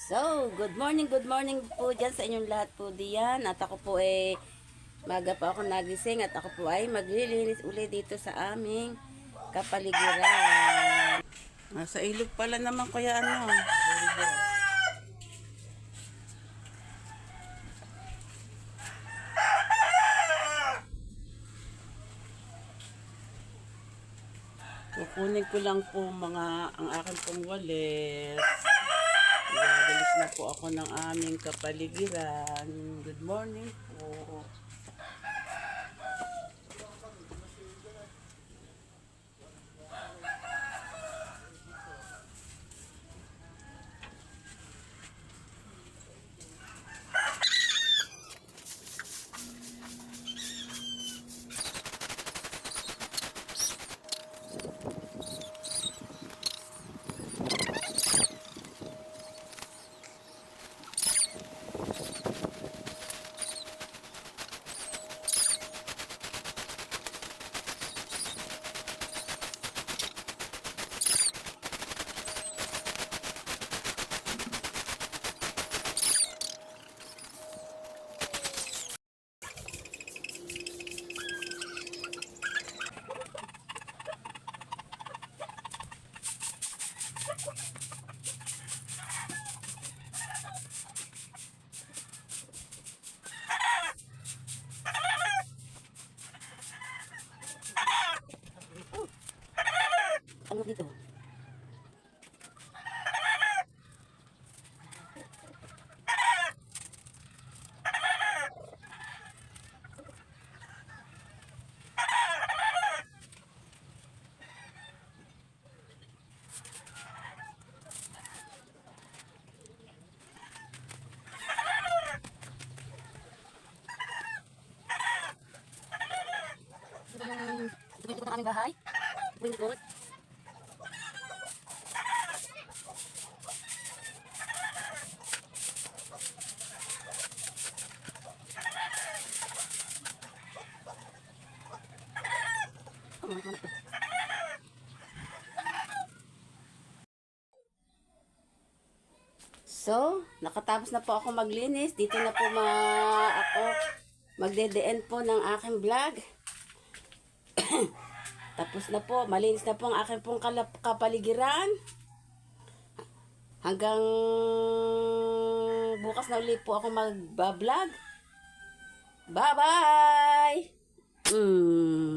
So, good morning, good morning po dyan sa inyong lahat po diyan. At ako po ay maga pa ako nagising at ako po ay maglilinis uli dito sa aming kapaligiran. Nasa ilog pala naman kaya ano. Kukunin ko lang po mga ang akin pong walis. Na po ako ng aming kapaligiran. Good morning po. Ano dito? Ko na aming bahay. Wingfoot. So, nakatapos na po ako maglinis. Dito na po ma ako magde-end po ng aking vlog. Tapos na po, malinis na po ang aking pong kapaligiran. Hanggang bukas na ulit po ako mag-vlog. Bye-bye! Mm.